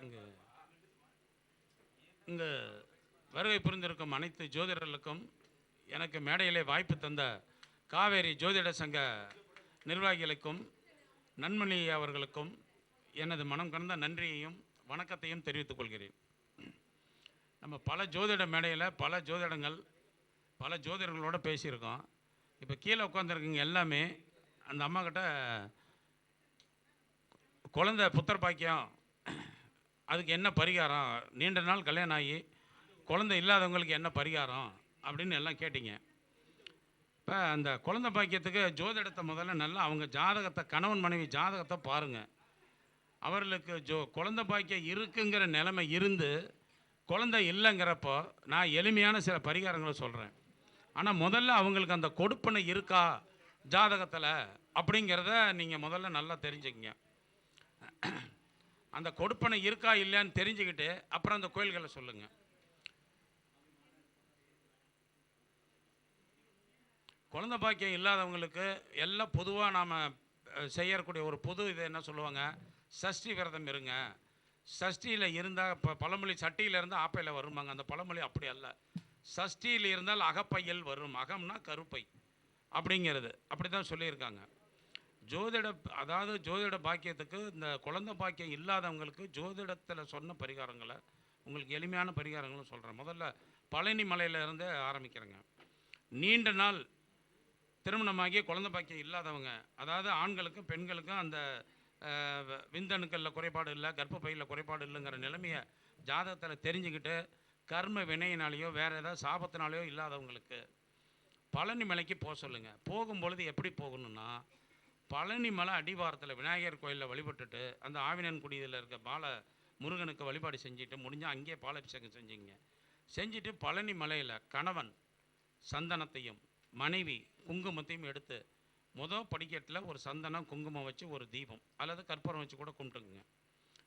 இங்கு இங்கு வருகை புரிந்திருக்கும் அனைத்து ஜோதிடர்களுக்கும் எனக்கு மேடையிலே வாய்ப்பு தந்த காவேரி ஜோதிட சங்க நிர்வாகிகளுக்கும் நன்மணி அவர்களுக்கும் எனது மனம் கலந்த நன்றியையும் வணக்கத்தையும் தெரிவித்துக் கொள்கிறேன். நம்ம பல ஜோதிட மேடையில் பல ஜோதிடங்கள் பல ஜோதிடர்களோட பேசியிருக்கோம். இப்போ கீழே உட்காந்துருக்கீங்க எல்லாமே அந்த அம்மாக்கிட்ட குழந்த குழந்தை புத்தர் பாக்கியம் அதுக்கு என்ன பரிகாரம்? நீண்ட நாள் கல்யாணம் ஆகி குழந்தை இல்லாதவங்களுக்கு என்ன பரிகாரம்? அப்படின்னு எல்லாம் கேட்டீங்க. இப்போ அந்த குழந்த பாக்கியத்துக்கு ஜோதிடத்தை முதல்ல நல்லா அவங்க ஜாதகத்தை கணவன் மனைவி ஜாதகத்தை பாருங்கள் அவர்களுக்கு ஜோ குழந்த பாக்கியம் இருக்குங்கிற நிலைமை இருந்து குழந்தை இல்லைங்கிறப்போ நான் எளிமையான சில பரிகாரங்களை சொல்கிறேன் ஆனால் முதல்ல அவங்களுக்கு அந்த கொடுப்பனை இருக்கா ஜாதகத்தில் அப்படிங்கிறத நீங்கள் முதல்ல நல்லா தெரிஞ்சுக்கங்க. அந்த கொடுப்பனை இருக்கா இல்லையான்னு தெரிஞ்சுக்கிட்டு அப்புறம் அந்த கோயில்களை சொல்லுங்கள் குழந்த பாக்கியம் இல்லாதவங்களுக்கு எல்லாம் பொதுவாக நாம் செய்யக்கூடிய ஒரு பொது இது என்ன சொல்லுவாங்க? சஷ்டி விரதம் இருங்க. சஷ்டியில் இருந்தால் இப்போ பழமொழி சட்டியில் இருந்தால் ஆப்பையில் வருமாங்க அந்த பழமொழி அப்படி அல்ல. சஷ்டியில் இருந்தால் அகப்பையில் வரும். அகம்னா கருப்பை. அப்படிங்கிறது. அப்படி தான் சொல்லியிருக்காங்க. ஜோதிட அதாவது ஜோதிட பாக்கியத்துக்கு இந்த குழந்தை பாக்கியம் இல்லாதவங்களுக்கு ஜோதிடத்தில் சொன்ன பரிகாரங்களை உங்களுக்கு எளிமையான பரிகாரங்களும் சொல்கிறேன் முதல்ல பழனி மலையிலேருந்து ஆரம்பிக்கிறேங்க. நீண்ட நாள் திருமணமாகி குழந்த பாக்கியம் இல்லாதவங்க அதாவது ஆண்களுக்கும் பெண்களுக்கும் அந்த விந்தணுக்களில் குறைபாடு இல்லை கர்ப்பப்பையில் குறைபாடு இல்லைங்கிற நிலைமையை ஜாதகத்தில் தெரிஞ்சுக்கிட்டு கர்ம வினையினாலேயோ வேறு ஏதாவது சாபத்தினாலேயோ இல்லாதவங்களுக்கு பழனி மலைக்கு போக சொல்லுங்கள் போகும்பொழுது எப்படி போகணும்னா பழனி மலை அடிவாரத்தில் விநாயகர் கோயிலில் வழிபட்டுட்டு அந்த ஆவினன்குடியில் இருக்க பால முருகனுக்கு வழிபாடு செஞ்சுட்டு முடிஞ்சால் அங்கேயே பாலாபிஷேகம் செஞ்சுங்க. செஞ்சுட்டு பழனி மலையில் கணவன் சந்தனத்தையும் மனைவி குங்குமத்தையும் எடுத்து மொதல் படிக்கட்டில் ஒரு சந்தனம் குங்குமம் வச்சு ஒரு தீபம் அல்லது கற்பூரம் வச்சு கூட கும்பிட்டுக்குங்க.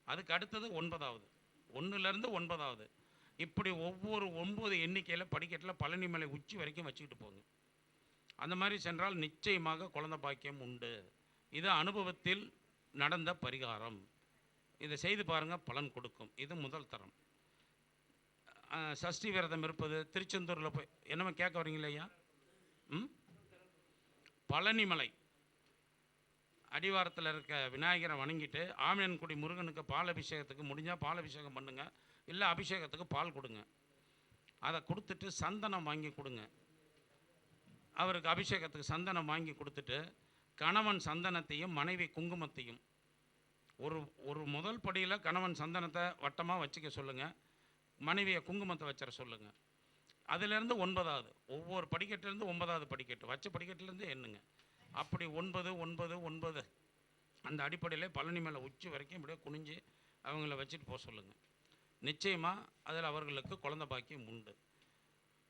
அதுக்கு அடுத்தது ஒன்பதாவது. ஒன்றுலேருந்து ஒன்பதாவது. இப்படி ஒவ்வொரு ஒன்பது எண்ணிக்கையில் படிக்கட்டில் பழனி மலை உச்சி வரைக்கும் வச்சுக்கிட்டு போங்க. அந்த மாதிரி சென்றால் நிச்சயமாக குழந்தை பாக்கியம் உண்டு. இது அனுபவத்தில் நடந்த பரிகாரம். இதை செய்து பாருங்கள் பலன் கொடுக்கும். இது முதல் தரம். சஷ்டி விரதம் இருப்பது திருச்செந்தூரில் போய் என்னமோ கேட்க வரீங்களா ஐயா? ம்? பழனிமலை அடிவாரத்தில் இருக்க விநாயகரை வணங்கிட்டு ஆமியன்குடி முருகனுக்கு பால் அபிஷேகத்துக்கு முடிஞ்சால் பால் அபிஷேகம் இல்லை அபிஷேகத்துக்கு பால் கொடுங்க. அதை கொடுத்துட்டு சந்தனம் வாங்கி கொடுங்க. அவருக்கு அபிஷேகத்துக்கு சந்தனம் வாங்கி கொடுத்துட்டு கணவன் சந்தனத்தையும் மனைவி குங்குமத்தையும். ஒரு ஒரு முதல் படியில் கணவன் சந்தனத்தை வட்டமாக வச்சுக்க சொல்லுங்கள் மனைவியை குங்குமத்தை வச்சிட சொல்லுங்கள் அதிலேருந்து ஒன்பதாவது ஒவ்வொரு படிக்கட்டிலேருந்து ஒன்பதாவது படிக்கட்டு. வச்ச படிக்கட்டிலேருந்து எண்ணுங்க அப்படி ஒன்பது ஒன்பது ஒன்பது. அந்த அடிப்படையில் பழனி மேலே உச்சி வரைக்கும் இப்படியே குனிஞ்சு அவங்கள வச்சுட்டு போக சொல்லுங்கள் நிச்சயமாக அதில் அவர்களுக்கு குழந்த பாக்கியம் உண்டு.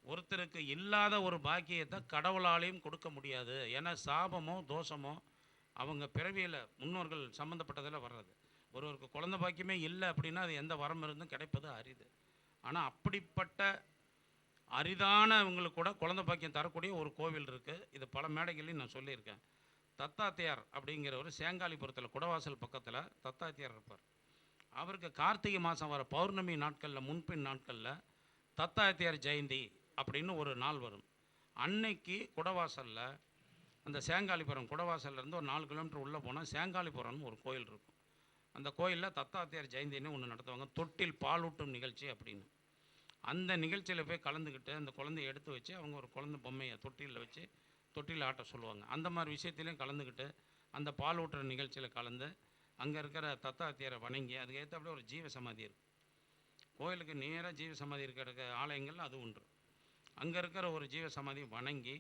ஒருத்தருக்கு இல்லாத ஒரு பாக்கியத்தை கடவுளாலையும் கொடுக்க முடியாது. ஏன்னா சாபமோ தோஷமோ அவங்க பிறவியில் முன்னோர்கள் சம்மந்தப்பட்டதில் வர்றது. ஒருவருக்கு குழந்த பாக்கியமே இல்லை அப்படின்னா அது எந்த வரம் இருந்தும் கிடைப்பது அரிது. ஆனால் அப்படிப்பட்ட அரிதானவங்களுக்கு கூட குழந்த பாக்கியம் தரக்கூடிய ஒரு கோவில் இருக்குது இது பல மேடைகளையும் நான் சொல்லியிருக்கேன். தத்தாத்தியார் அப்படிங்கிறவர் சேங்காலிபுரத்தில் குடவாசல் பக்கத்தில் தத்தாத்தியார் இருப்பார். அவருக்கு கார்த்திகை மாதம் வர பௌர்ணமி நாட்களில் முன்பின் நாட்களில் தத்தாயத்தியார் ஜெயந்தி அப்படின்னு ஒரு நாள் வரும். அன்னைக்கு குடவாசலில் அந்த சேங்காலிபுரம் குடவாசல்லேருந்து ஒரு நாலு கிலோமீட்டர் உள்ளே போனால் சேங்காலிபுரம்னு ஒரு கோயில் இருக்கும். அந்த கோயிலில் தத்தாத்தியார் ஜெயந்தின்னு ஒன்று நடத்துவாங்க. தொட்டில் பாலூட்டும் நிகழ்ச்சி அப்படின்னு. அந்த நிகழ்ச்சியில் போய் கலந்துக்கிட்டு அந்த குழந்தைய எடுத்து வச்சு அவங்க ஒரு குழந்தை பொம்மையை தொட்டிலில் வச்சு தொட்டில் ஆட்ட சொல்லுவாங்க. அந்த மாதிரி விஷயத்துலையும் கலந்துக்கிட்டு அந்த பாலூட்டுற நிகழ்ச்சியில் கலந்து அங்கே இருக்கிற தத்தாத்தியரை வணங்கி அதுக்கு ஏற்றாப்புல ஒரு ஜீவ சமாதி இருக்குது கோயிலுக்கு நேராக ஜீவ சமாதி இருக்கிற ஆலயங்கள் அது உண்டு அங்கே இருக்கிற ஒரு ஜீவ சமாதி வணங்கி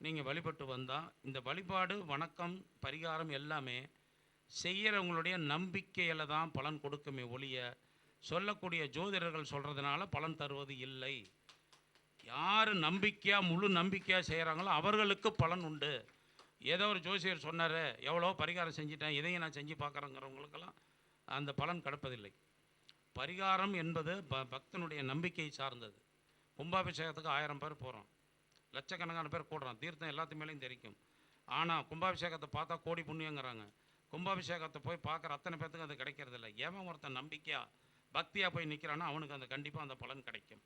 நீங்கள் வழிபட்டு வந்தால் இந்த வழிபாடு வணக்கம் பரிகாரம் எல்லாமே செய்கிறவங்களுடைய நம்பிக்கையில் தான் பலன் கொடுக்குமே ஒழிய சொல்லக்கூடிய ஜோதிடர்கள் சொல்கிறதுனால பலன் தருவது இல்லை. யார் நம்பிக்கையாக முழு நம்பிக்கையாக செய்கிறாங்களோ அவர்களுக்கு பலன் உண்டு. ஏதோ ஒரு ஜோசியர் சொன்னார் எவ்வளோ பரிகாரம் செஞ்சிட்டேன் இதையும் நான் செஞ்சு பார்க்குறேங்கிறவங்களுக்கெல்லாம் அந்த பலன் கிடப்பதில்லை. பரிகாரம் என்பது ப பக்தனுடைய நம்பிக்கை சார்ந்தது. கும்பாபிஷேகத்துக்கு ஆயிரம் பேர் போகிறோம் லட்சக்கணக்கான பேர் கூடுறான் தீர்த்தம் எல்லாத்து மேலேயும் தெரிக்கும். ஆனால் கும்பாபிஷேகத்தை பார்த்தா கோடி புண்ணியங்கிறாங்க. கும்பாபிஷேகத்தை போய் பார்க்குற அத்தனை பேர்த்துக்கு அது கிடைக்கிறதில்ல. ஏன் ஒருத்தன் நம்பிக்கையாக பக்தியாக போய் நிற்கிறான்னா அவனுக்கு அந்த கண்டிப்பாக அந்த பலன் கிடைக்கும்.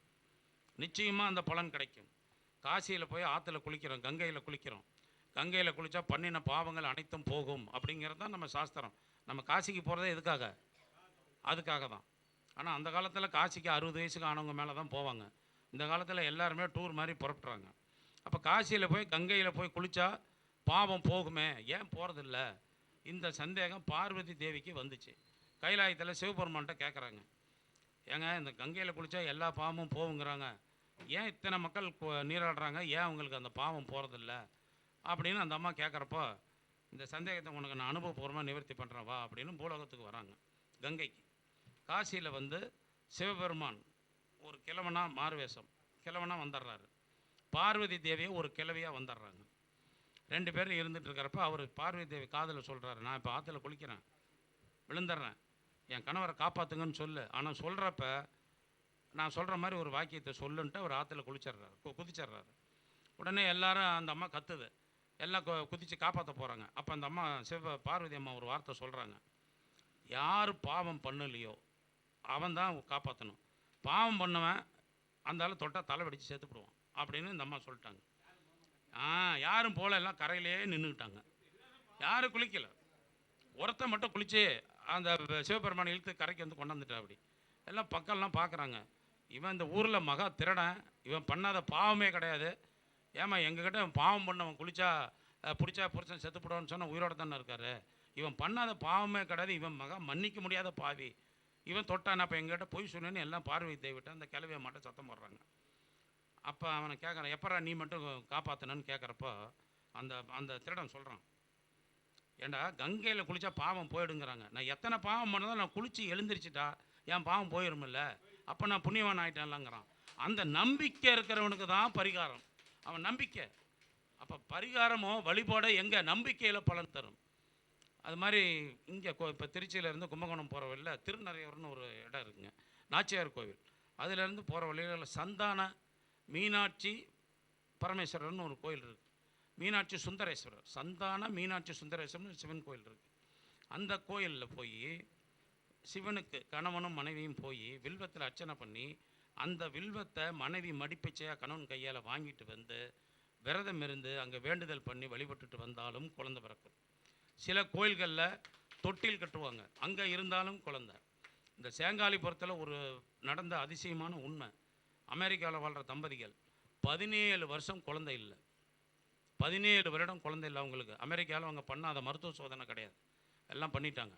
நிச்சயமாக அந்த பலன் கிடைக்கும். காசியில் போய் ஆற்றுல குளிக்கிறோம் கங்கையில் குளிக்கிறோம். கங்கையில் குளித்தா பண்ணின பாவங்கள் அனைத்தும் போகும் அப்படிங்கிறது தான் நம்ம சாஸ்திரம். நம்ம காசிக்கு போகிறதே எதுக்காக? அதுக்காக தான். ஆனால் அந்த காலத்தில் காசிக்கு அறுபது வயசுக்கு ஆனவங்க மேலே தான் போவாங்க. இந்த காலத்தில் எல்லாருமே டூர் மாதிரி புறப்படுறாங்க. அப்போ காசியில் போய் கங்கையில் போய் குளித்தா பாவம் போகுமே? ஏன் போகிறதில்ல இந்த சந்தேகம் பார்வதி தேவிக்கு வந்துச்சு. கைலாயத்தில் சிவபெருமான்கிட்ட கேட்குறாங்க ஏங்க இந்த கங்கையில் குளித்தா எல்லா பாவமும் போகுங்கிறாங்க. ஏன் இத்தனை மக்கள் நீராடுறாங்க? ஏன் அவங்களுக்கு அந்த பாவம் போகிறதில்ல அப்படின்னு அந்த அம்மா கேட்குறப்போ இந்த சந்தேகத்தை உனக்கு நான் அனுபவபூர்வமாக நிவர்த்தி பண்ணுறேன் வா அப்படின்னு பூலோகத்துக்கு வராங்க. கங்கைக்கு. காசியில் வந்து சிவபெருமான் ஒரு கிழவனா மாறுவேஷம் கிழவனா வந்துடுறாரு பார்வதி தேவியை ஒரு கிழவியாக வந்துடுறாங்க ரெண்டு பேரும் இருந்துகிட்டு இருக்கிறப்ப அவர் பார்வதி தேவி காதில் சொல்கிறாரு நான் இப்போ ஆற்றுல குளிக்கிறேன். விழுந்துடுறேன் என் கணவரை காப்பாற்றுங்கன்னு சொல்லு. ஆனால் சொல்கிறப்ப நான் சொல்கிற மாதிரி ஒரு வாக்கியத்தை சொல்லுன்ட்டு அவர் ஆற்றுல குளிச்சிடுறாரு குதிச்சிட்றாரு குதிச்சிடுறாரு உடனே எல்லாரும் அந்த அம்மா கத்துது. எல்லாம் குதித்து காப்பாற்ற போகிறாங்க அப்போ அந்த அம்மா சிவ பார்வதி அம்மா ஒரு வார்த்தை சொல்கிறாங்க யார் பாவம் பண்ணலையோ அவன் தான் காப்பாற்றணும் பாவம் பண்ணவன் அந்த ஆள் தொட்டால் தலை வெடித்து செத்துப்பிடுவான் அப்படின்னு இந்த அம்மா சொல்லிட்டாங்க. ஆ யாரும் போல எல்லாம் கரையிலே நின்றுக்கிட்டாங்க யாரும் குளிக்கல. ஒருத்தன் மட்டும் குளித்து அந்த சிவபெருமானை இழுத்து கரைக்கு வந்து கொண்டாந்துட்டா அப்படி. எல்லாம் பக்கம்லாம் பார்க்குறாங்க இவன் இந்த ஊரில் மகா திருடன் இவன் பண்ணாத பாவமே கிடையாது. ஏமா எங்ககிட்ட பாவம் பண்ணவன் குளிச்சா பிடிச்சா புருஷன் செத்துப்படுவான்னு சொன்னால் உயிரோட தானே இருக்காரு. இவன் பண்ணாத பாவமே கிடையாது. இவன் மகா மன்னிக்க முடியாத பாவி. இவன் தொட்டான். அப்போ எங்ககிட்ட பொய் சொன்னேன்னு எல்லாம் பார்வை தேவிட்டு அந்த கிளவியை மட்டும் சத்தம் போடுறாங்க. அப்போ அவனை கேட்குறான் எப்பரா நீ மட்டும் காப்பாற்றினன்னு கேட்குறப்போ அந்த அந்த திருடன் சொல்கிறான் ஏண்டா கங்கையில் குளித்தா பாவம் போயிடுங்கிறாங்க. நான் எத்தனை பாவம் பண்ணதோ நான் குளித்து எழுந்திரிச்சிட்டா என் பாவம் போயிடுமில்ல அப்போ நான் புண்ணியவான் ஆகிட்டேன்லங்கிறான் அந்த நம்பிக்கை இருக்கிறவனுக்கு தான் பரிகாரம். அவன் நம்பிக்கை. அப்போ பரிகாரமோ வழிபாடோ எங்கே? நம்பிக்கையில் பலன் தரும். அது மாதிரி இங்கே இப்போ திருச்சியிலேருந்து கும்பகோணம் போகிற வழியில் திருநறையூர்னு ஒரு இடம் இருக்குங்க. நாச்சியார் கோவில். அதுலேருந்து போகிற வழியில் சந்தான மீனாட்சி பரமேஸ்வரர்னு ஒரு கோயில் இருக்குது மீனாட்சி சுந்தரேஸ்வரர். சந்தான மீனாட்சி சுந்தரேஸ்வரர்னு சிவன் கோயில் இருக்குது அந்த கோயிலில் போய் சிவனுக்கு கணவனும் மனைவியும் போய் வில்வத்தில் அர்ச்சனை பண்ணி அந்த வில்வத்தை மனைவி மடிப்பிச்சையாக கணவன் கையால் வாங்கிட்டு வந்து விரதம் இருந்து அங்கே வேண்டுதல் பண்ணி வழிபட்டுட்டு வந்தாலும் குழந்த பிறக்கும். சில கோயில்களில் தொட்டில் கட்டுவாங்க. அங்கே இருந்தாலும் குழந்த. இந்த சேங்காலிபுரத்தில் ஒரு நடந்த அதிசயமான உண்மை. அமெரிக்காவில் வாழ்கிற தம்பதிகள் பதினேழு வருஷம் குழந்தை இல்லை. பதினேழு வருடம் குழந்தை இல்லை அவங்களுக்கு. அமெரிக்காவில் அவங்க பண்ணாத மருத்துவ சோதனை கிடையாது. எல்லாம் பண்ணிட்டாங்க.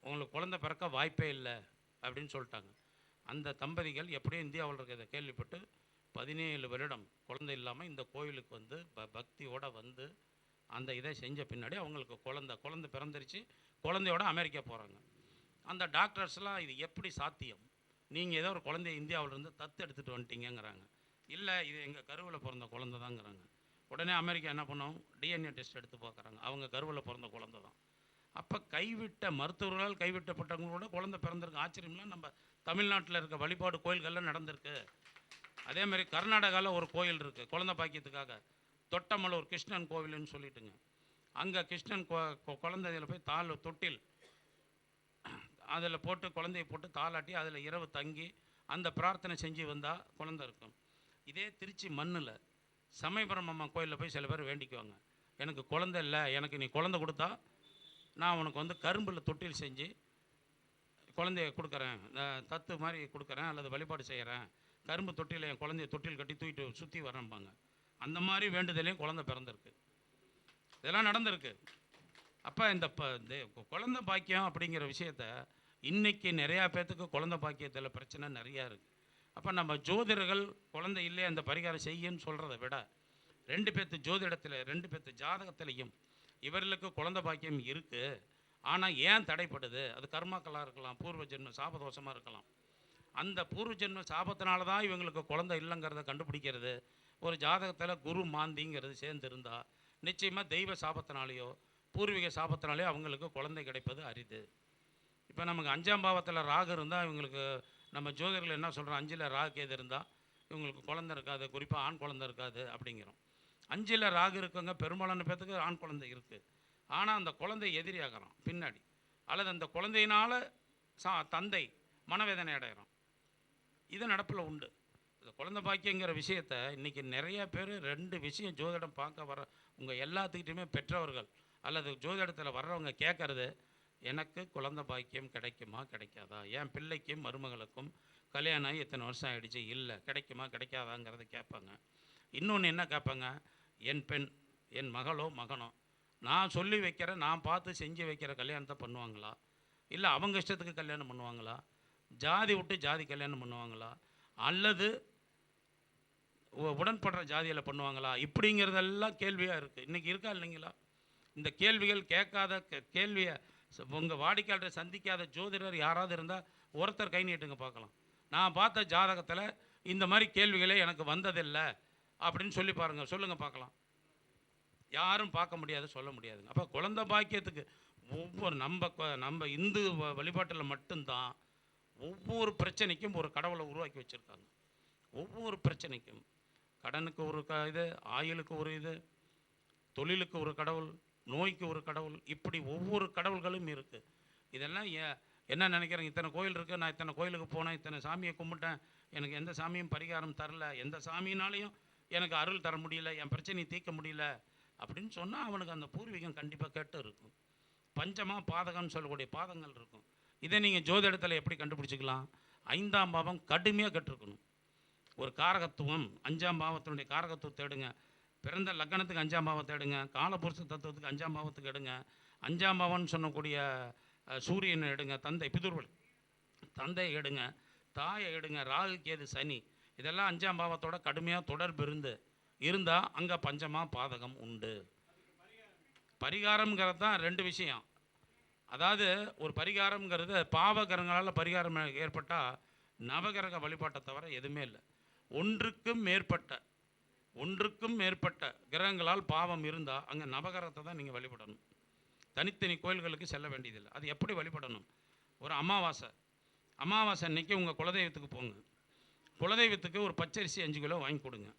உங்களுக்கு குழந்தை பிறக்க வாய்ப்பே இல்லை அப்படின்னு சொல்லிட்டாங்க. அந்த தம்பதிகள் எப்படியும் இந்தியாவில் இருக்கிறத கேள்விப்பட்டு பதினேழு வருடம் குழந்தை இல்லாமல் இந்த கோயிலுக்கு வந்து ப பக்தியோடு வந்து அந்த இதை செஞ்ச பின்னாடி அவங்களுக்கு குழந்த குழந்த பிறந்துருச்சு. குழந்தையோட அமெரிக்கா போகிறாங்க அந்த டாக்டர்ஸ்லாம் இது எப்படி சாத்தியம்? நீங்கள் ஏதோ ஒரு குழந்தைய இந்தியாவிலேருந்து தத்து எடுத்துகிட்டு வந்துட்டீங்கங்கிறாங்க. இல்லை இது எங்கள் கருவில் பிறந்த குழந்தை தாங்கிறாங்க உடனே அமெரிக்கா என்ன பண்ணோம்? டிஎன்ஏ டெஸ்ட் எடுத்து பார்க்குறாங்க. அவங்க கருவில் பிறந்த குழந்தை தான் அப்போ கைவிட்ட மருத்துவர்களால் கைவிட்டப்பட்டவங்களோட குழந்தை பிறந்திருக்கு. ஆச்சரியம்லாம் நம்ம தமிழ்நாட்டில் இருக்க வழிபாடு கோயில்கள்லாம் நடந்திருக்கு. அதே மாதிரி கர்நாடகாவில் ஒரு கோயில் இருக்குது குழந்தை பாக்கியத்துக்காக. தொட்டமலூர் கிருஷ்ணன் கோவில்னு சொல்லிட்டுங்க. அங்கே கிருஷ்ணன் கோ குழந்தையில போய் தாள் தொட்டில் அதில் போட்டு குழந்தைய போட்டு தாளாட்டி அதில் இரவு தங்கி அந்த பிரார்த்தனை செஞ்சு வந்தால் குழந்தை இருக்கும். இதே திருச்சி மண்ணில் சமயபுரம் அம்மா கோயிலில் போய் சில பேர் வேண்டிக்குவாங்க. எனக்கு குழந்தை இல்லை எனக்கு நீ குழந்தை கொடுத்தா நான் உனக்கு வந்து கரும்பில் தொட்டில் செஞ்சு குழந்தைய கொடுக்குறேன். தத்து மாதிரி கொடுக்குறேன் அல்லது வழிபாடு செய்கிறேன் கரும்பு தொட்டியில் என் குழந்தைய தொட்டில் கட்டி தூக்கிட்டு சுற்றி வரம்பாங்க அந்த மாதிரி வேண்டுதலையும் குழந்தை பிறந்திருக்கு. இதெல்லாம் நடந்திருக்கு. அப்போ இந்த ப இந்த குழந்தை பாக்கியம் அப்படிங்கிற விஷயத்த இன்றைக்கி நிறையா பேர்த்துக்கு குழந்தை பாக்கியத்தில் பிரச்சனை நிறையா இருக்குது அப்போ நம்ம ஜோதிடர்கள் குழந்தை இல்லையே அந்த பரிகாரம் செய்யுன்னு சொல்கிறத விட ரெண்டு பேர்த்து ஜோதிடத்தில் ரெண்டு பேர்த்து ஜாதகத்திலையும் இவர்களுக்கு குழந்தை பாக்கியம் இருக்குது ஆனால் ஏன் தடைப்படுது? அது கர்மாக்களாக இருக்கலாம் பூர்வ ஜென்ம சாபதோஷமாக இருக்கலாம். அந்த பூர்வ ஜென்ம சாபத்தினால தான் இவங்களுக்கு குழந்தை இல்லைங்கிறத கண்டுபிடிக்கிறது. ஒரு ஜாதகத்தில் குரு மாந்திங்கிறது சேர்ந்து இருந்தால் நிச்சயமாக தெய்வ சாபத்தினாலேயோ பூர்வீக சாபத்தினாலேயோ அவங்களுக்கு குழந்தை கிடைப்பது அரிது. இப்போ நமக்கு அஞ்சாம் பாவத்தில் ராகு இருந்தால் இவங்களுக்கு நம்ம ஜோதிடர்கள் என்ன சொல்கிறோம் அஞ்சில் ராகு எது இருந்தால் இவங்களுக்கு குழந்தை இருக்காது குறிப்பாக ஆண் குழந்தை இருக்காது அப்படிங்கிறோம். அஞ்சில் ராகு இருக்குங்க பெரும்பாலான பேத்துக்கு ஆண் குழந்தை இருக்குது ஆனால் அந்த குழந்தை எதிரியாகிறான் பின்னாடி. அல்லது அந்த குழந்தையினால் சா தந்தை மனவேதனை அடைகிறான் இது நடப்பில் உண்டு. இந்த குழந்தை பாக்கியங்கிற விஷயத்த இன்றைக்கி நிறைய பேர் ரெண்டு விஷயம் ஜோதிடம் பார்க்க வர உங்கள் எல்லாத்துக்கிட்டையுமே பெற்றவர்கள் அல்லது ஜோதிடத்தில் வர்றவங்க கேட்குறது எனக்கு குழந்தை பாக்கியம் கிடைக்குமா கிடைக்காதா? என் பிள்ளைக்கும் மருமகளுக்கும் கல்யாணம் இத்தனை எத்தனை வருஷம் ஆயிடுச்சு? இல்லை கிடைக்குமா கிடைக்காதாங்கிறத கேட்பாங்க. இன்னொன்று என்ன கேட்பாங்க? என் பெண் என் மகளோ மகனோ நான் சொல்லி வைக்கிற நான் பார்த்து செஞ்சு வைக்கிற கல்யாணத்தை பண்ணுவாங்களா? இல்லை அவங்க இஷ்டத்துக்கு கல்யாணம் பண்ணுவாங்களா? ஜாதி விட்டு ஜாதி கல்யாணம் பண்ணுவாங்களா? அல்லது உடன்படுற ஜாதியில் பண்ணுவாங்களா? இப்படிங்கிறதெல்லாம் கேள்வியாக இருக்குது இன்றைக்கி இருக்கா இல்லைங்களா? இந்த கேள்விகள் கேட்காத கே- கேள்வியை உங்கள் வாடிக்கையாளரை சந்திக்காத ஜோதிடர் யாராவது இருந்தால் ஒருத்தர் கை நீட்டுங்க பார்க்கலாம். நான் பார்த்த ஜாதகத்தில் இந்த மாதிரி கேள்விகளே எனக்கு வந்ததில்லை. அப்படின்னு சொல்லி பாருங்கள் சொல்லுங்கள் பார்க்கலாம். யாரும் பார்க்க முடியாது சொல்ல முடியாதுங்க. அப்போ குழந்த பாக்கியத்துக்கு ஒவ்வொரு நம்ம நம்ம இந்து வ- வழிபாட்டில் மட்டும்தான் ஒவ்வொரு பிரச்சனைக்கும் ஒரு கடவுளை உருவாக்கி வச்சுருக்காங்க. ஒவ்வொரு பிரச்சனைக்கும். கடனுக்கு ஒரு க இது ஆயுளுக்கு ஒரு இது தொழிலுக்கு ஒரு கடவுள் நோய்க்கு ஒரு கடவுள் இப்படி ஒவ்வொரு கடவுள்களும் இருக்குது இதெல்லாம் ஏ- என்ன நினைக்கிறேன் இத்தனை கோயில் இருக்குது நான் இத்தனை கோயிலுக்கு போனேன் இத்தனை சாமியை கும்பிட்டேன் எனக்கு எந்த சாமியும் பரிகாரம் தரல எந்த சாமினாலையும் எனக்கு அருள் தர முடியல என் பிரச்சனையை தீர்க்க முடியல அப்படின்னு சொன்னால் அவனுக்கு அந்த பூர்வீகம் கண்டிப்பாக கெட்டு இருக்கும். பஞ்சமா பாதகம்னு சொல்லக்கூடிய பாதங்கள் இருக்கும். இதை நீங்கள் ஜோதிடத்தில் எப்படி கண்டுபிடிச்சிக்கலாம்? ஐந்தாம் பாவம் கடுமையாக கெட்டிருக்கணும் ஒரு காரகத்துவம் அஞ்சாம் பாவத்தினுடைய காரகத்துவத்தை எடுங்க பிறந்த லக்னத்துக்கு அஞ்சாம் பாவத்தை எடுங்க காலபுருஷ தத்துவத்துக்கு அஞ்சாம் பாவத்துக்கு எடுங்க. அஞ்சாம் பாவம்னு சொன்னக்கூடிய சூரியனை எடுங்க. தந்தை பிதுர்வல் தந்தையை எடுங்க. தாயை எடுங்க. ராகு கேது சனி. இதெல்லாம் அஞ்சாம் பாவத்தோட கடுமையாக தொடர்பு இருந்து இருந்தால் அங்கே பஞ்சமாக பாதகம் உண்டு. பரிகாரம்ங்கிறது தான் ரெண்டு விஷயம். அதாவது ஒரு பரிகாரம்ங்கிறது பாவகரங்களால் பரிகாரம் ஏற்பட்டால் நவகிரக வழிபாட்டை தவிர எதுவுமே இல்லை. ஒன்றுக்கும் மேற்பட்ட ஒன்றுக்கும் மேற்பட்ட கிரகங்களால் பாவம் இருந்தால் அங்கே நவகிரகத்தை தான் நீங்கள் வழிபடணும். தனித்தனி கோயில்களுக்கு செல்ல வேண்டியதில்லை. அது எப்படி வழிபடணும்? ஒரு அமாவாசை. அமாவாசை அன்னைக்கு உங்கள் குலதெய்வத்துக்கு போங்க. குலதெய்வத்துக்கு ஒரு பச்சரிசி அஞ்சு கிலோ வாங்கி கொடுங்க.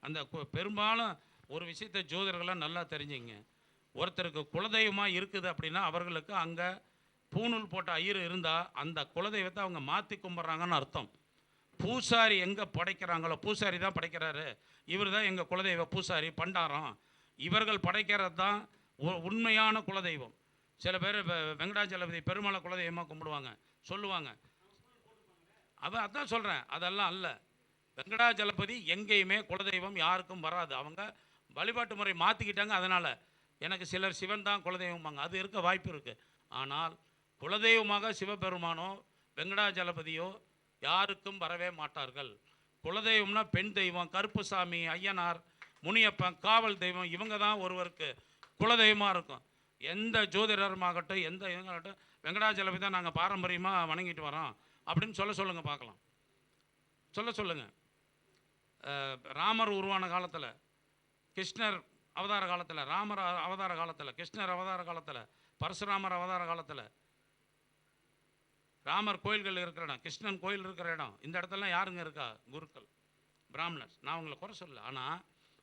அந்த கு- பெரும்பாலும் ஒரு விஷயத்தை ஜோதிடர்களாக நல்லா தெரிஞ்சுங்க ஒருத்தருக்கு குலதெய்வமாக இருக்குது அப்படின்னா அவர்களுக்கு அங்கே பூணூல் போட்ட ஐயர் இருந்தால் அந்த குலதெய்வத்தை அவங்க மாற்றி கும்பிட்றாங்கன்னு அர்த்தம். பூசாரி எங்கே படைக்கிறாங்களோ பூசாரி தான் படைக்கிறாரு. இவர் தான் எங்கள் குலதெய்வ பூசாரி பண்டாரம். இவர்கள் படைக்கிறது தான் உ- உண்மையான குலதெய்வம். சில பேர் வெங்கடாச்சலபதி பெருமாளை குலதெய்வமாக கும்பிடுவாங்க சொல்லுவாங்க. அவன் அதான் சொல்கிறேன் அதெல்லாம் அல்ல. வெங்கடாஜலபதி எங்கேயுமே குலதெய்வம் யாருக்கும் வராது. அவங்க வழிபாட்டு முறை மாற்றிக்கிட்டாங்க அதனால் எனக்கு சிலர் சிவன் தான் குலதெய்வமாங்க அது இருக்க வாய்ப்பு இருக்குது ஆனால் குலதெய்வமாக சிவபெருமானோ வெங்கடாஜலபதியோ யாருக்கும் வரவே மாட்டார்கள். குலதெய்வம்னா பெண் தெய்வம் கருப்புசாமி ஐயனார் முனியப்பன் காவல் தெய்வம் இவங்க தான் ஒருவருக்கு குலதெய்வமாக இருக்கும். எந்த ஜோதிடருமாகட்டும் எந்த இவங்களாகட்டும் வெங்கடாஜலபதி தான் நாங்கள் பாரம்பரியமாக வணங்கிட்டு வரோம். அப்படின்னு சொல்ல சொல்லுங்கள் பார்க்கலாம். சொல்ல சொல்லுங்கள் ராமர் உருவான காலத்தில் கிருஷ்ணர் அவதார காலத்தில் ராமர் அவதார காலத்தில் கிருஷ்ணர் அவதார காலத்தில் பரசுராமர் அவதார காலத்தில் ராமர் கோயில்கள் இருக்கிற இடம் கிருஷ்ணன் கோயில் இருக்கிற இடம் இந்த இடத்துலலாம் யாருங்க இருக்கா? குருக்கள் பிராமணர்ஸ் நான் உங்களை குறை சொல்ல ஆனால்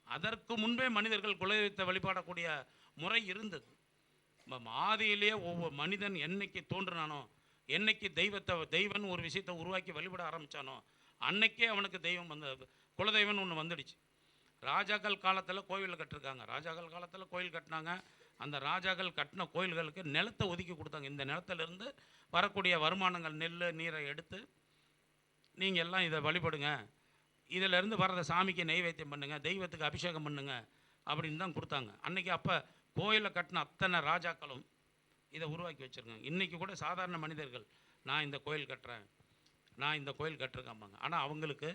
அதற்கு முன்பே மனிதர்கள் குலதெய்வத்தை வழிபாடக்கூடிய முறை இருந்தது. ம- ஆதியிலேயே ஒவ்வொரு மனிதன் என்னைக்கு தோன்றினானோ என்னைக்கு தெய்வத்தை தெய்வன் ஒரு விஷயத்தை உருவாக்கி வழிபட ஆரம்பிச்சானோ அன்னைக்கே அவனுக்கு தெய்வம் வந்து குலதெய்வம்னு ஒன்று வந்துடுச்சு. ராஜாக்கள் காலத்தில் கோவில் கட்டிருக்காங்க. ராஜாக்கள் காலத்தில் கோயில் கட்டினாங்க. அந்த ராஜாக்கள் கட்டின கோயில்களுக்கு நிலத்தை ஒதுக்கி கொடுத்தாங்க. இந்த நிலத்திலேருந்து வரக்கூடிய வருமானங்கள் நெல் நீரை எடுத்து நீங்கள் எல்லாம் இதை வழிபடுங்க. இதிலேருந்து வர்றத சாமிக்கு நெய்வேத்தியம் பண்ணுங்கள் தெய்வத்துக்கு அபிஷேகம் பண்ணுங்க. அப்படின்னு தான் கொடுத்தாங்க. அன்னைக்கு அப்போ கோயிலில் கட்டின அத்தனை ராஜாக்களும் இதை உருவாக்கி வச்சுருக்காங்க. இன்றைக்கி கூட சாதாரண மனிதர்கள் நான் இந்த கோயில் கட்டுறேன் நான் இந்த கோயில் கட்டிருக்காம்பாங்க ஆனால் அவங்களுக்கு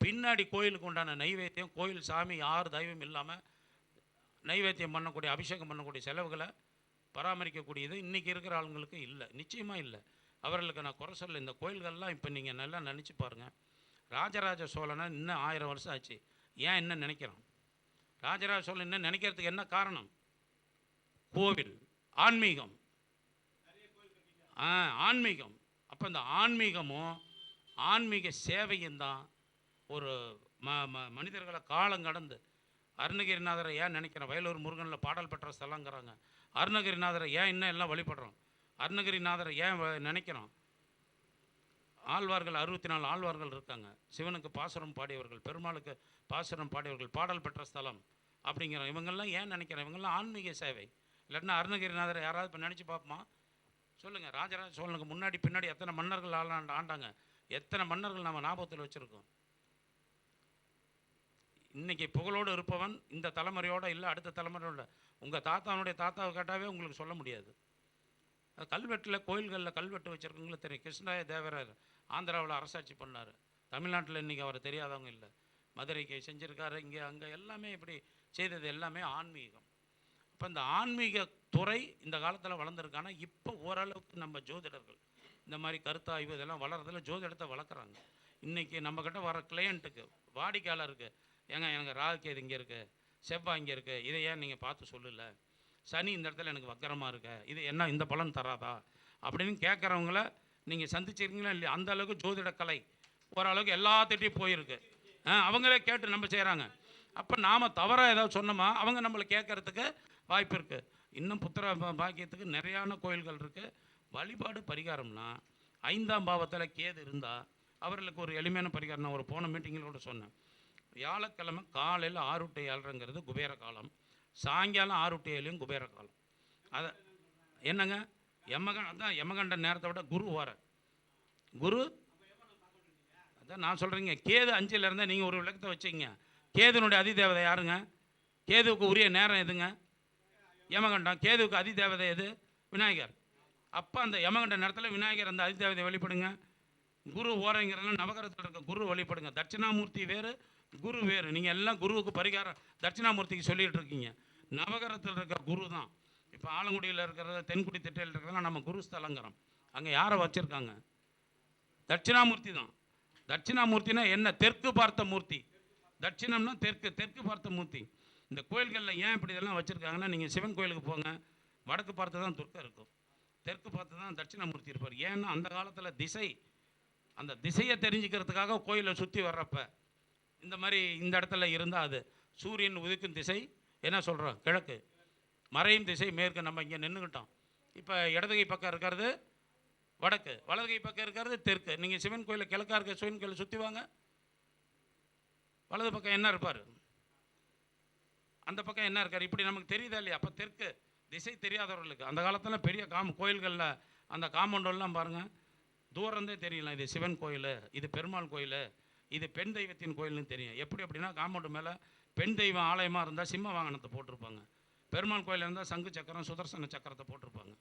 பின்னாடி கோயிலுக்கு உண்டான நைவேத்தியம் கோயில் சாமி யார் தெய்வம் இல்லாமல் நைவேத்தியம் பண்ணக்கூடிய அபிஷேகம் பண்ணக்கூடிய செலவுகளை பராமரிக்கக்கூடியது இன்றைக்கி இருக்கிற ஆளுங்களுக்கு இல்லை. நிச்சயமாக இல்லை. அவர்களுக்கு நான் குறை சொல்ல இந்த கோயில்கள்லாம் இப்போ நீங்கள் நல்லா நினச்சி பாருங்கள் ராஜராஜ சோழனை இன்னும் ஆயிரம் வருஷம் ஆச்சு. ஏன் என்ன நினைக்கிறோம்? ராஜராஜ சோழன் என்ன நினைக்கிறதுக்கு என்ன காரணம்? கோவில் ஆன்மீகம். ஆன்மீகம். அப்போ இந்த ஆன்மீகமும் ஆன்மீக சேவையும் தான் ஒரு ம ம மனிதர்களை காலம் கடந்து. அருணகிரிநாதரை ஏன் நினைக்கிறேன்? வயலூர் முருகனில் பாடல் பெற்ற ஸ்தலங்கிறாங்க. அருணகிரிநாதரை ஏன் இன்னும் எல்லாம் வழிபடுறோம்? அருணகிரிநாதரை ஏன் வ- நினைக்கிறோம்? ஆழ்வார்கள் அறுபத்தி நாலு ஆழ்வார்கள் இருக்காங்க. சிவனுக்கு பாசுரம் பாடியவர்கள் பெருமாளுக்கு பாசுரம் பாடியவர்கள் பாடல் பெற்ற ஸ்தலம் அப்படிங்கிறோம் இவங்கெல்லாம் ஏன் நினைக்கிறோம்? இவங்கெல்லாம் ஆன்மீக சேவை. இல்லைன்னா அருணகிரிநாதரை யாராவது இப்போ நினச்சி பார்ப்போமா? சொல்லுங்கள் ராஜராஜ சோழனுக்கு முன்னாடி பின்னாடி எத்தனை மன்னர்கள் ஆளாண்டு ஆண்டாங்க? எத்தனை மன்னர்கள் நம்ம ஞாபகத்தில் வச்சுருக்கோம்? இன்னைக்கு புகழோடு இருப்பவன் இந்த தலைமுறையோட இல்லை அடுத்த தலைமுறையோட உங்கள் தாத்தாவுடைய தாத்தாவை கேட்டாவே உங்களுக்கு சொல்ல முடியாது. அது கல்வெட்டில் கோயில்களில் கல்வெட்டு வச்சுருக்கவங்களுக்கு தெரியும். கிருஷ்ணராய தேவராயர் ஆந்திராவில் அரசாட்சி பண்ணார். தமிழ்நாட்டில் இன்றைக்கி அவர் தெரியாதவங்க இல்லை. மதுரைக்கு செஞ்சுருக்காரு இங்கே அங்கே எல்லாமே இப்படி செய்தது எல்லாமே ஆன்மீகம். இப்போ இந்த ஆன்மீக துறை இந்த காலத்தில் வளர்ந்துருக்கானா இப்போ ஓரளவுக்கு நம்ம ஜோதிடர்கள் இந்த மாதிரி கருத்தாய்வு இதெல்லாம் வளர்றதில் ஜோதிடத்தை வளர்க்குறாங்க. இன்றைக்கி நம்மக்கிட்ட வர கிளையண்ட்டுக்கு வாடிக்கையாளருக்கு ஏங்க எனக்கு ராகுக்கேது இங்கே இருக்குது செவ்வாய் இங்கே இருக்குது இதை ஏன் நீங்கள் பார்த்து சொல்லல? சனி இந்த இடத்துல எனக்கு வக்கரமாக இருக்க இது என்ன இந்த பலன் தராதா? அப்படின்னு கேட்குறவங்கள நீங்கள் சந்திச்சிருக்கீங்களா இல்லையா? அந்த அளவுக்கு ஜோதிட கலை ஓரளவுக்கு எல்லாத்திட்டையும் போயிருக்கு. அவங்களே கேட்டு நம்ம செய்கிறாங்க அப்போ நாம் தவறாக ஏதாவது சொன்னோமா? அவங்க நம்மளை கேட்கறதுக்கு வாய்ப்பு இருக்குது இன்னும் புத்திர பா- பாக்கியத்துக்கு நிறையான கோயில்கள் இருக்குது வழிபாடு பரிகாரம்னா ஐந்தாம் பாவத்தில் கேது இருந்தால் அவர்களுக்கு ஒரு எளிமையான பரிகாரம். நான் ஒரு போன மீட்டிங்கில் கூட சொன்னேன். வியாழக்கிழமை காலையில் ஆறு டு ஏழரைங்கிறது குபேர காலம். சாயங்காலம் ஆறு டு ஏழையும் குபேர காலம். அதை என்னங்க? யமகன் அதான் யமகண்ட நேரத்தை விட குரு வர. குரு அதான் நான் சொல்கிறேங்க கேது அஞ்சில் இருந்தால் நீங்கள் ஒரு விளக்கத்தை வச்சுங்க கேதுனுடைய அதிதேவதை யாருங்க? கேதுவுக்கு உரிய நேரம் எதுங்க? யமகண்டம் கேதுவுக்கு அதிதேவதை எது? விநாயகர். அப்போ அந்த யமகண்ட நேரத்தில் விநாயகர் அந்த அதிதேவதை வழிபடுங்க. குரு ஓரைங்கிறதுல நவகரத்தில் இருக்க குரு வழிபடுங்க. தட்சிணாமூர்த்தி வேறு குரு வேறு. நீங்கள் எல்லாம் குருவுக்கு பரிகாரம் தட்சிணாமூர்த்திக்கு சொல்லிகிட்டு இருக்கீங்க. நவகரத்தில் இருக்க குரு தான். இப்போ ஆலங்குடியில் இருக்கிறத தென்குடி திட்டையில் இருக்கிறதெல்லாம் நம்ம குரு ஸ்தலங்கிறோம். அங்கே யாரை வச்சுருக்காங்க? தட்சிணாமூர்த்தி தான். தட்சிணாமூர்த்தினா என்ன? தெற்கு பார்த்த மூர்த்தி. தட்சிணம்னா தெற்கு தெற்கு பார்த்த மூர்த்தி. இந்த கோயில்களில் ஏன் இப்படி இதெல்லாம் வச்சுருக்காங்கன்னா நீங்கள் சிவன் கோயிலுக்கு போங்க. வடக்கு பார்த்து தான் துர்க்கம் இருக்கும். தெற்கு பார்த்து தான் தட்சிணாமூர்த்தி இருப்பார். ஏன்னா அந்த காலத்தில் திசை அந்த திசையை தெரிஞ்சுக்கிறதுக்காக கோயிலை சுற்றி வர்றப்ப இந்த மாதிரி இந்த இடத்துல இருந்தால் அது. சூரியன் உதிக்கும் திசை என்ன சொல்கிறோம் கிழக்கு. மறையும் திசை மேற்கு. நம்ம இங்கே நின்றுக்கிட்டோம் இப்போ இடதுகை பக்கம் இருக்கிறது வடக்கு. வலதுகை பக்கம் இருக்கிறது தெற்கு. நீங்கள் சிவன் கோயிலில் கிழக்கா இருக்க சிவன் கோயிலை சுற்றி வாங்க. வலது பக்கம் என்ன இருப்பார்? அந்த பக்கம் என்ன இருக்கார்? இப்படி நமக்கு தெரியுதா இல்லையா? அப்போ தெற்கு திசை தெரியாதவர்களுக்கு. அந்த காலத்தில் பெரிய காம் கோயில்களில் அந்த காம்பவுண்டெல்லாம் பாருங்கள் தூரந்தே தெரியலாம் இது சிவன் கோயில் இது பெருமாள் கோயில் இது பெண் தெய்வத்தின் கோயில்னு தெரியும். எப்படி அப்படின்னா காம்பவுண்டு மேலே பெண் தெய்வம் ஆலயமாக இருந்தால் சிம்ம வாகனத்தை போட்டிருப்பாங்க. பெருமாள் கோயிலில் இருந்தால் சங்கு சக்கரம் சுதர்சன சக்கரத்தை போட்டிருப்பாங்க.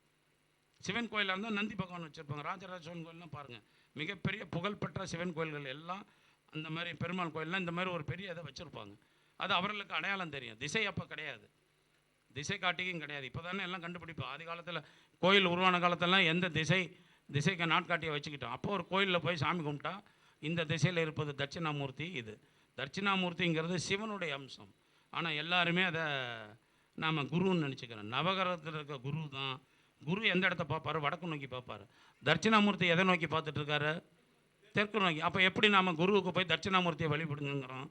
சிவன் கோயிலாக இருந்தால் நந்தி பகவான் வச்சுருப்பாங்க. ராஜராஜ சிவன் கோயில்லாம் பாருங்கள் மிகப்பெரிய புகழ்பெற்ற சிவன் கோயில்கள் எல்லாம் அந்த மாதிரி பெருமாள் கோயிலெலாம் இந்த மாதிரி ஒரு பெரிய இதை வச்சுருப்பாங்க. அது அவர்களுக்கு அடையாளம் தெரியும். திசை அப்போ கிடையாது. திசை காட்டியும் கிடையாது. இப்போ தானே எல்லாம் கண்டுபிடிப்போம். ஆதி காலத்தில் கோயில் உருவான காலத்தெல்லாம் எந்த திசை திசைக்கு நாட்காட்டியை வச்சுக்கிட்டோம். அப்போ ஒரு கோயிலில் போய் சாமி கும்பிட்டா இந்த திசையில் இருப்பது தட்சிணாமூர்த்தி இது. தட்சிணாமூர்த்திங்கிறது சிவனுடைய அம்சம். ஆனால் எல்லாருமே அதை நாம் குருன்னு நினச்சிக்கிறோம். நவகரத்தில் இருக்க குரு தான். குரு எந்த இடத்த பார்ப்பாரு? வடக்கு நோக்கி பார்ப்பாரு. தட்சிணாமூர்த்தி எதை நோக்கி பார்த்துட்ருக்காரு தெற்கு நோக்கி. அப்போ எப்படி நாம் குருவுக்கு போய் தட்சிணாமூர்த்தியை வழிபடுங்கிறோம்?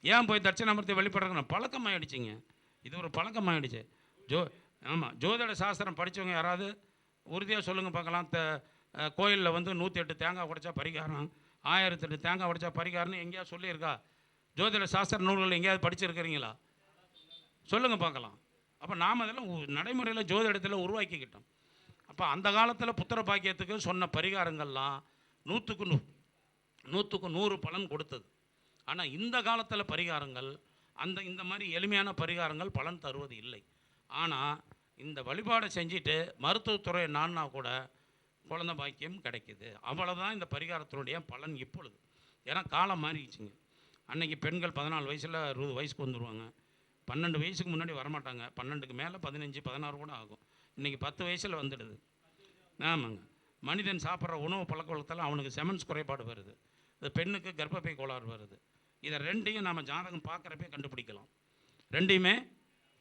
ஏன் போய் தட்சிணாமூர்த்தி வழிபடுறோம் பழக்கமாயிடுச்சிங்க. இது ஒரு பழக்கமாயிடுச்சு. ஜோ ஆமாம் ஜோதிட சாஸ்திரம் படித்தவங்க யாராவது உறுதியாக சொல்லுங்கள் பார்க்கலாம். த கோயிலில் வந்து நூற்றி எட்டு தேங்காய் உடைச்சா பரிகாரம் ஆயிரத்தி எட்டு தேங்காய் உடைச்சா பரிகாரம்னு எங்கேயாவது சொல்லியிருக்கா? ஜோதிட சாஸ்திர நூல்கள் எங்கேயாவது படிச்சிருக்கிறீங்களா? சொல்லுங்கள் பார்க்கலாம். அப்போ நாம் அதெல்லாம் உ- நடைமுறையில் ஜோதிடத்தில் உருவாக்கிக்கிட்டோம். அப்போ அந்த காலத்தில் புத்திர பாக்கியத்துக்கு சொன்ன பரிகாரங்கள்லாம் நூற்றுக்கு நூ நூற்றுக்கு நூறு பலன் கொடுத்தது. ஆனால் இந்த காலத்தில் பரிகாரங்கள் அந்த இந்த மாதிரி எளிமையான பரிகாரங்கள் பலன் தருவது இல்லை. ஆனால் இந்த வழிபாடை செஞ்சுட்டு மருத்துவத்துறை நான்னா கூட குழந்தை பாக்கியம் கிடைக்குது. அவ்வளோதான் இந்த பரிகாரத்தினுடைய பலன் இப்பொழுது. ஏன்னா காலம் மாறிடுச்சுங்க. அன்றைக்கி பெண்கள் பதினாலு வயசில் அறுபது வயசுக்கு வந்துடுவாங்க பன்னெண்டு வயசுக்கு முன்னாடி வரமாட்டாங்க. பன்னெண்டுக்கு மேலே பதினஞ்சு பதினாறு கூட ஆகும். இன்றைக்கி பத்து வயசில் வந்துடுது. ஆமாங்க. மனிதன் சாப்பிட்ற உணவு பழக்க வழக்கத்தில் அவனுக்கு செமன்ஸ் குறைபாடு வருது. இந்த பெண்ணுக்கு கர்ப்பப்பை கோளாறு வருது. இதை ரெண்டையும் நம்ம ஜாதகம் பார்க்குறப்பே கண்டுபிடிக்கலாம். ரெண்டையுமே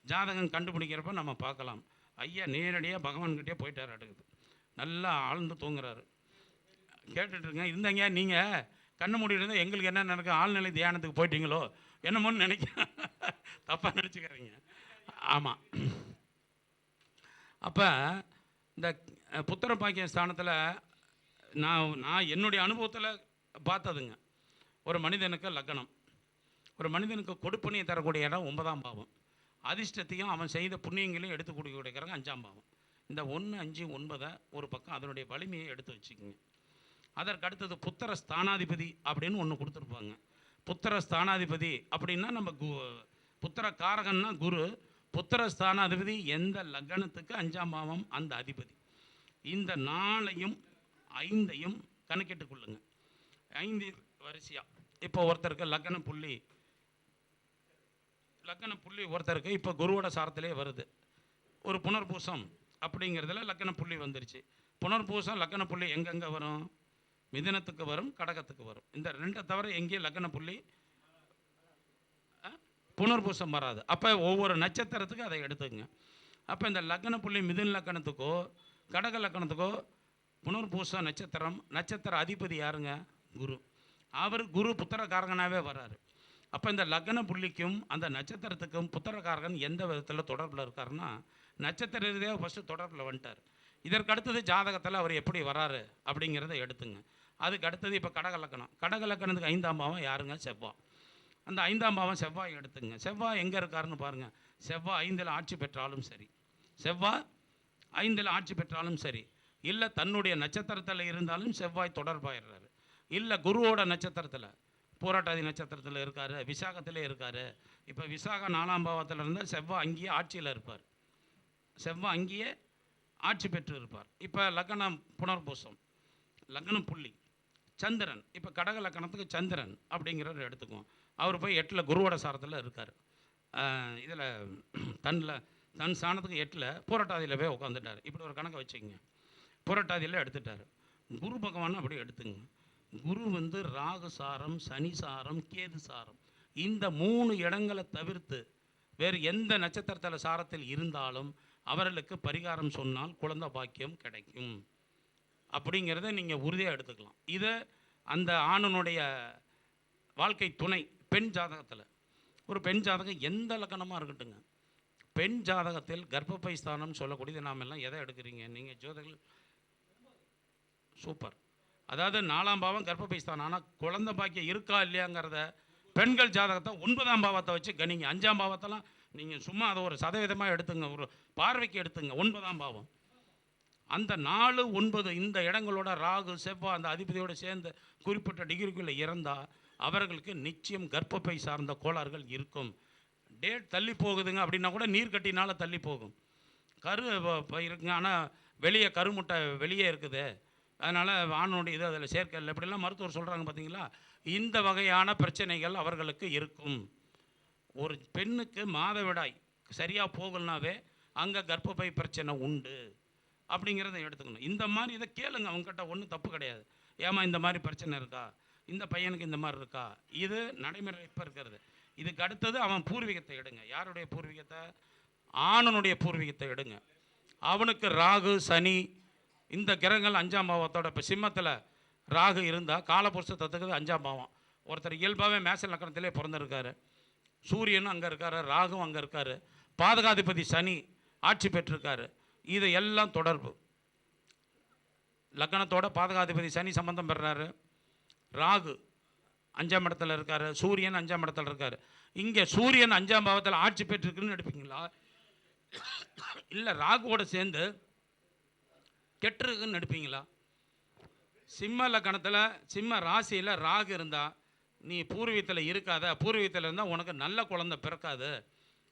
ஜாதகம் கண்டுபிடிக்கிறப்ப நம்ம பார்க்கலாம். ஐயா நேரடியாக பகவான்கிட்டே போயிட்டார் அடுக்குது நல்லா ஆழ்ந்து தூங்குறாரு. கேட்டுட்ருங்க இருந்தங்க நீங்கள் கண்ணு மூடி இருந்தால் எங்களுக்கு என்ன நடக்கும் ஆழ்நிலை தியானத்துக்கு போயிட்டீங்களோ? என்னமோன்னு நினைக்க தப்பாக நினச்சிக்கிறீங்க ஆமாம் அப்போ இந்த புத்திர பாக்கிய ஸ்தானத்தில் நான் நான் என்னுடைய அனுபவத்தில் பார்த்ததுங்க. ஒரு மனிதனுக்கு லக்னம் ஒரு மனிதனுக்கு கொடுப்பனையை தரக்கூடிய இடம் ஒன்பதாம் பாவம். அதிர்ஷ்டத்தையும் அவன் செய்த புண்ணியங்களையும் எடுத்து கொடுக்கக்கூடியக்கிறாங்க அஞ்சாம் பாவம். இந்த ஒன்று அஞ்சு ஒன்பதை ஒரு பக்கம் அதனுடைய வலிமையை எடுத்து வச்சுக்கோங்க. அதற்கு அடுத்தது புத்திர ஸ்தானாதிபதி அப்படின்னு ஒன்று கொடுத்துருப்பாங்க. புத்திர ஸ்தானாதிபதி அப்படின்னா நம்ம கு புத்திர காரகன்னா குரு. புத்திர ஸ்தானாதிபதி எந்த லக்னத்துக்கு அஞ்சாம் பாவம்? அந்த அதிபதி. இந்த நாளையும் ஐந்தையும் கணக்கிட்டு கொள்ளுங்க. ஐந்து வரிசையா. இப்போ ஒருத்தருக்கு லக்ன புள்ளி லக்ன புள்ளி ஒருத்தருக்கு இப்போ குருவோட சாரத்திலே வருது. ஒரு புனர்பூசம் அப்படிங்கிறதுல லக்ன புள்ளி வந்துருச்சு. புனர்பூசம் லக்ன புள்ளி எங்கெங்கே வரும்? மிதுனத்துக்கு வரும் கடகத்துக்கு வரும். இந்த ரெண்டை தவிர எங்கேயும் லக்ன புள்ளி புனர்பூசம் வராது. அப்போ ஒவ்வொரு நட்சத்திரத்துக்கு அதை எடுத்துக்கங்க. அப்போ இந்த லக்ன புள்ளி மிதுன லக்கணத்துக்கோ கடக லக்கணத்துக்கோ புனர்பூச நட்சத்திரம் நட்சத்திர அதிபதி யாருங்க? குரு. அவர் குரு புத்திரக்காரகனாகவே வர்றாரு. அப்போ இந்த லக்ன புள்ளிக்கும் அந்த நட்சத்திரத்துக்கும் புத்திரக்காரகன் எந்த விதத்தில் தொடர்பில் இருக்காருன்னா நட்சத்திர ரீதியாக ஃபஸ்ட்டு தொடர்பில் வந்துட்டார். இதற்கு அடுத்தது ஜாதகத்தில் அவர் எப்படி வராரு அப்படிங்கிறத எடுத்துங்க. அதுக்கு அடுத்தது இப்போ கடக லக்கணம். கடக லக்கணத்துக்கு ஐந்தாம் பாவம் யாருங்க? செவ்வாய். அந்த ஐந்தாம் பாவம் செவ்வாய் எடுத்துங்க. செவ்வாய் எங்கே இருக்காருன்னு பாருங்கள் செவ்வாய் ஐந்தில் ஆட்சி பெற்றாலும் சரி. செவ்வாய் ஐந்தில் ஆட்சி பெற்றாலும் சரி. இல்லை தன்னுடைய நட்சத்திரத்தில் இருந்தாலும் செவ்வாய் தொடர்பாயிடுறாரு. இல்லை குருவோட நட்சத்திரத்தில் பூராட்டாதி நட்சத்திரத்தில் இருக்கார் விசாகத்தில் இருக்கார். இப்போ விசாக நாலாம் பாவத்தில் இருந்தால் செவ்வாய் அங்கேயே ஆட்சியில் இருப்பார். செவ்வாய் அங்கேயே ஆட்சி பெற்று இருப்பார். இப்போ லக்னம் புனர்பூசம் லக்னம் புள்ளி சந்திரன். இப்போ கடக லக்கணத்துக்கு சந்திரன் அப்படிங்கிறவர் எடுத்துக்குவோம். அவர் போய் எட்டில் குருவோட சாரத்தில் இருக்கார். இதில் தன்னில் தன் சாணத்துக்கு எட்டில் பூரட்டாதியில் போய் உட்காந்துட்டார் இப்படி ஒரு கணக்கை வச்சுக்கோங்க. பூரட்டாதியில் எடுத்துட்டார். குரு பகவான் அப்படி எடுத்துங்க குரு வந்து ராகுசாரம் சாரம் சனி சாரம் கேது சாரம். இந்த மூணு இடங்களை தவிர்த்து வேறு எந்த நட்சத்திரத்தில் சாரத்தில் இருந்தாலும் அவர்களுக்கு பரிகாரம் சொன்னால் குழந்தை பாக்கியம் கிடைக்கும். அப்படிங்கிறத நீங்கள் உறுதியாக எடுத்துக்கலாம். இதை அந்த ஆணனுடைய வாழ்க்கை துணை பெண் ஜாதகத்தில். ஒரு பெண் ஜாதகம் எந்த லக்கணமாக இருக்கட்டுங்க பெண் ஜாதகத்தில் கர்ப்பப்பை ஸ்தானம் சொல்லக்கூடியது. நாம் எல்லாம் எதை எடுக்கிறீங்க? நீங்கள் ஜோதிகள் சூப்பர். அதாவது நாலாம் பாவம் கர்ப்பப்பை ஸ்தானம் ஆனால் குழந்தை பாக்கியம் இருக்கா இல்லையாங்கிறத பெண்கள் ஜாதகத்தை ஒன்பதாம் பாவத்தை வச்சு கணிங்க. அஞ்சாம் பாவத்தெல்லாம் நீங்கள் சும்மா அதை ஒரு சதவீதமாக எடுத்துங்க. ஒரு பார்வைக்கு எடுத்துங்க. ஒன்பதாம் பாவம். அந்த நாலு ஒன்பது இந்த இடங்களோட ராகு செவ்வாய் அந்த அதிபதியோடு சேர்ந்து குறிப்பிட்ட டிகிரிக்குள்ளே இறந்தால் அவர்களுக்கு நிச்சயம் கர்ப்பப்பை சார்ந்த கோளாறுகள் இருக்கும். டேட் தள்ளி போகுதுங்க அப்படின்னா கூட நீர் கட்டினால தள்ளி போகும். கரு இருக்குங்க. ஆனால் வெளியே கருமுட்டை வெளியே இருக்குது. அதனால் ஆணுடைய இது அதில் சேர்க்கை இல்லை இப்படிலாம் மருத்துவர் சொல்கிறாங்க பார்த்தீங்களா இந்த வகையான பிரச்சனைகள் அவர்களுக்கு இருக்கும். ஒரு பெண்ணுக்கு மாதவிடாய் சரியாக போகலனாவே அங்கே கர்ப்பப்பை பிரச்சனை உண்டு அப்படிங்கிறத எடுத்துக்கணும். இந்த மாதிரி இதை கேளுங்க அவங்ககிட்ட ஒன்றும் தப்பு கிடையாது. ஏமா இந்த மாதிரி பிரச்சனை இருக்கா? இந்த பையனுக்கு இந்த மாதிரி இருக்கா? இது நடைமுறை இப்போ இருக்கிறது. இதுக்கு அடுத்தது அவன் பூர்வீகத்தை எடுங்க. யாருடைய பூர்வீகத்தை? ஆணனுடைய பூர்வீகத்தை எடுங்க. அவனுக்கு ராகு சனி இந்த கிரகங்கள் அஞ்சாம் பாவத்தோட இப்போ சிம்மத்தில் ராகு இருந்தால் காலபுருஷ தத்துக்கிறது அஞ்சாம் பாவம். ஒருத்தர் இயல்பாகவே மேச லக்கணத்திலே பிறந்திருக்காரு. சூரியனும் அங்கே இருக்காரு ராகும் அங்கே இருக்காரு. பாதகாதிபதி சனி ஆட்சி பெற்றிருக்காரு. இது எல்லாம் தொடர்பு. லக்னத்தோட பாதகாதிபதி சனி சம்பந்தம் பெறுறாரு ராகு அஞ்சாம் இடத்துல இருக்காரு. சூரியன் அஞ்சாம் இடத்துல இருக்காரு. இங்கே சூரியன் அஞ்சாம் பாவத்தில் ஆட்சி பெற்றிருக்குன்னு எடுப்பீங்களா? இல்லை ராகுவோட சேர்ந்து கெட்டிருக்குன்னு நடிப்பீங்களா? சிம்ம லக்கணத்தில் சிம்ம ராசியில் ராகு இருந்தால் நீ பூர்வீகத்தில் இருக்காத. பூர்வீகத்தில் இருந்தால் உனக்கு நல்ல குழந்தை பிறக்காது.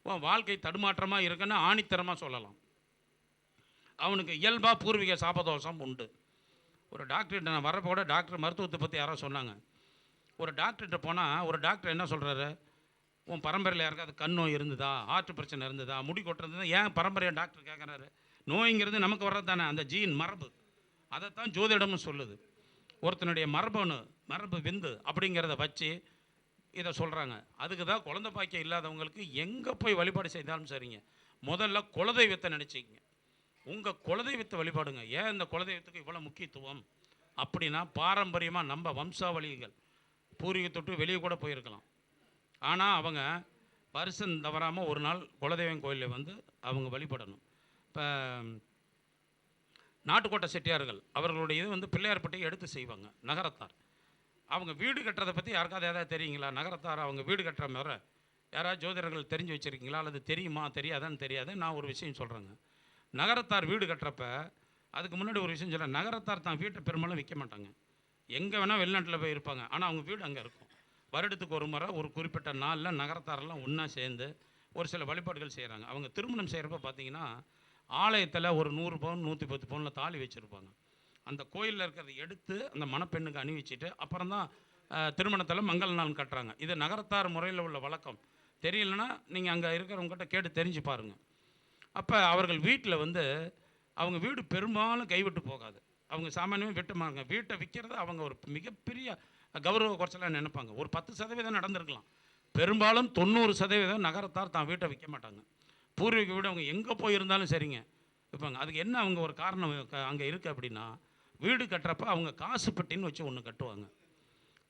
உன் வாழ்க்கை தடுமாற்றமாக இருக்குன்னு ஆணித்தரமாக சொல்லலாம். அவனுக்கு இயல்பாக பூர்வீக சாபதோஷம் உண்டு. ஒரு டாக்டர்கிட்ட நான் வரப்போ கூட டாக்டர் மருத்துவத்தை பற்றி யாரோ சொன்னாங்க. ஒரு டாக்டர்கிட்ட போனால் ஒரு டாக்டர் என்ன சொல்கிறாரு உன் பரம்பரையில் யாருக்காவது கண் நோய் இருந்ததா? ஆற்று பிரச்சனை இருந்ததா? முடி கொட்டுறது ஏன் பரம்பரையை டாக்டர் கேட்குறாரு நோய்ங்கிறது நமக்கு வர்றது தானே அந்த ஜீன் மரபு. அதைத்தான் ஜோதிடம்னு சொல்லுது. ஒருத்தனுடைய மரபணு மரபு விந்து அப்படிங்கிறத வச்சு இதை சொல்கிறாங்க அதுக்கு தான் குழந்த பாக்கியம் இல்லாதவங்களுக்கு எங்கே போய் வழிபாடு செய்தாலும் சரிங்க. முதல்ல குலதெய்வத்தை நினச்சிக்கங்க. உங்கள் குலதெய்வத்தை வழிபாடுங்க. ஏன் இந்த குலதெய்வத்துக்கு இவ்வளோ முக்கியத்துவம்? அப்படின்னா பாரம்பரியமாக நம்ம வம்சாவளிகள் பூர்வீகத்தொட்டு வெளியே கூட போயிருக்கலாம். ஆனால் அவங்க வருஷம் தவறாமல் ஒரு நாள் குலதெய்வம் கோயிலில் வந்து அவங்க வழிபடணும். இப்போ நாட்டுக்கோட்டை செட்டியார்கள் அவர்களுடைய இது வந்து பிள்ளையார்பட்டியை எடுத்து செய்வாங்க நகரத்தார். அவங்க வீடு கட்டுறதை பற்றி யாருக்காவது ஏதாவது தெரியுங்களா? நகரத்தார் அவங்க வீடு கட்டுற மாதிரி யாராவது ஜோதிடர்கள் தெரிஞ்சு வச்சுருக்கீங்களா? அல்லது தெரியுமா? தெரியாதான்னு தெரியாது. நான் ஒரு விஷயம் சொல்கிறேங்க நகரத்தார் வீடு கட்டுறப்ப அதுக்கு முன்னாடி ஒரு விஷயம் சொல்கிறேன் நகரத்தார் தான் வீட்டை பெரும்பாலும் விற்க மாட்டாங்க. எங்கே வேணால் வெளிநாட்டில் போய் இருப்பாங்க. ஆனால் அவங்க வீடு அங்கே இருக்கும். வருடத்துக்கு ஒரு முறை ஒரு குறிப்பிட்ட நாளில் நகரத்தாரெல்லாம் ஒன்றா சேர்ந்து ஒரு சில வழிபாடுகள் செய்கிறாங்க அவங்க திருமணம் செய்கிறப்ப பார்த்தீங்கன்னா ஆலயத்தில் ஒரு நூறு பவுன் நூற்றி பத்து பவுனில் தாலி வச்சுருப்பாங்க. அந்த கோயிலில் இருக்கிறத எடுத்து அந்த மணப்பெண்ணுக்கு அணிவிச்சிட்டு அப்புறம் தான் திருமணத்தில் மங்கள நாள் கட்டுறாங்க. இது நகரத்தார் முறையில் உள்ள வழக்கம். தெரியலனா நீங்கள் அங்கே இருக்கிறவங்ககிட்ட கேட்டு தெரிஞ்சு பாருங்கள் அப்போ அவர்கள் வீட்டில் வந்து அவங்க வீடு பெரும்பாலும் கைவிட்டு போகாது. அவங்க சாமானியமாக விட்டுமாங்க வீட்டை விற்கிறத அவங்க ஒரு மிகப்பெரிய கௌரவ குறைச்சலாக நினைப்பாங்க. ஒரு பத்து சதவீதம் நடந்திருக்கலாம். பெரும்பாலும் தொண்ணூறு சதவீதம் நகரத்தார் தான் வீட்டை விற்க மாட்டாங்க. பூர்வீக வீடு அவங்க எங்கே போயிருந்தாலும் சரிங்க. வைப்பாங்க அதுக்கு என்ன அவங்க ஒரு காரணம் அங்கே இருக்குது அப்படின்னா வீடு கட்டுறப்ப அவங்க காசு பெட்டின்னு வச்சு ஒன்று கட்டுவாங்க.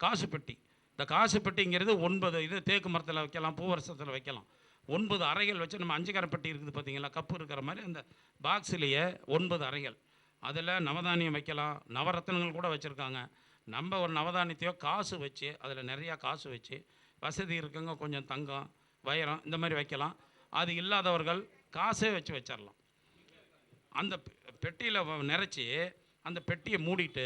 காசு பெட்டி. இந்த காசு பெட்டிங்கிறது ஒன்பது இது தேக்கு மரத்தில் வைக்கலாம் பூவரசத்தில் வைக்கலாம். ஒன்பது அறைகள் வச்சு நம்ம அஞ்சுக்கார பெட்டி இருக்குது பார்த்தீங்களா கப்பு இருக்கிற மாதிரி அந்த பாக்ஸ்லேயே ஒன்பது அறைகள். அதில் நவதானியம் வைக்கலாம் நவரத்னங்கள் கூட வச்சுருக்காங்க. நம்ம ஒரு நவதானியத்தையோ காசு வச்சு அதில் நிறையா காசு வச்சு வசதி இருக்கவங்க கொஞ்சம் தங்கம் வைரம் இந்த மாதிரி வைக்கலாம். அது இல்லாதவர்கள் காசே வச்சு வச்சிடலாம் அந்த பெட்டியில் நிறச்சி அந்த பெட்டியை மூடிட்டு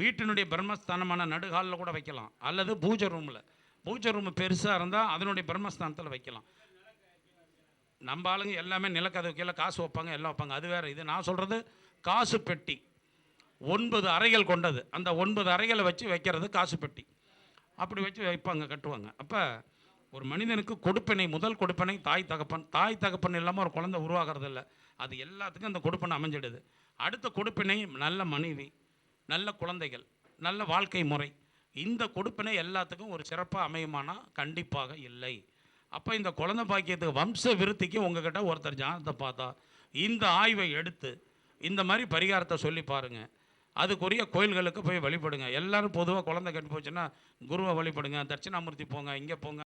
வீட்டினுடைய பிரம்மஸ்தானமான நடுகாலில் கூட வைக்கலாம். அல்லது பூஜை ரூமில் பூஜை ரூம் பெருசாக இருந்தால் அதனுடைய பிரம்மஸ்தானத்தில் வைக்கலாம். நம்ம ஆளுங்க எல்லாமே நிலக்கதவு கீழே காசு வைப்பாங்க எல்லாம் வைப்பாங்க. அது வேறு. இது நான் சொல்கிறது காசு பெட்டி. ஒன்பது அறைகள் கொண்டது. அந்த ஒன்பது அறைகளை வச்சு வைக்கிறது காசு பெட்டி. அப்படி வச்சு வைப்பாங்க கட்டுவாங்க. அப்போ ஒரு மனிதனுக்கு கொடுப்பினை முதல் கொடுப்பினை தாய் தகப்பன். தாய் தகப்பன் இல்லாமல் ஒரு குழந்தை உருவாகிறது இல்லை அது எல்லாத்துக்கும் அந்த கொடுப்பினை அமைஞ்சிடுது. அடுத்த கொடுப்பினை நல்ல மனைவி நல்ல குழந்தைகள் நல்ல வாழ்க்கை முறை. இந்த கொடுப்பினை எல்லாத்துக்கும் ஒரு சிறப்பாக அமையுமானா? கண்டிப்பாக இல்லை. அப்போ இந்த குழந்தை பாக்கியத்துக்கு வம்ச விருத்திக்கு உங்ககிட்ட ஒருத்தர் ஜானத்தை பார்த்தா இந்த ஆய்வை எடுத்து இந்த மாதிரி பரிகாரத்தை சொல்லி பாருங்கள் அதுக்குரிய கோயில்களுக்கு போய் வழிபடுங்க. எல்லாரும் பொதுவாக குழந்தை கட்டி போச்சுன்னா குருவை வழிபடுங்க தட்சிணாமூர்த்தி போங்க இங்கே போங்க.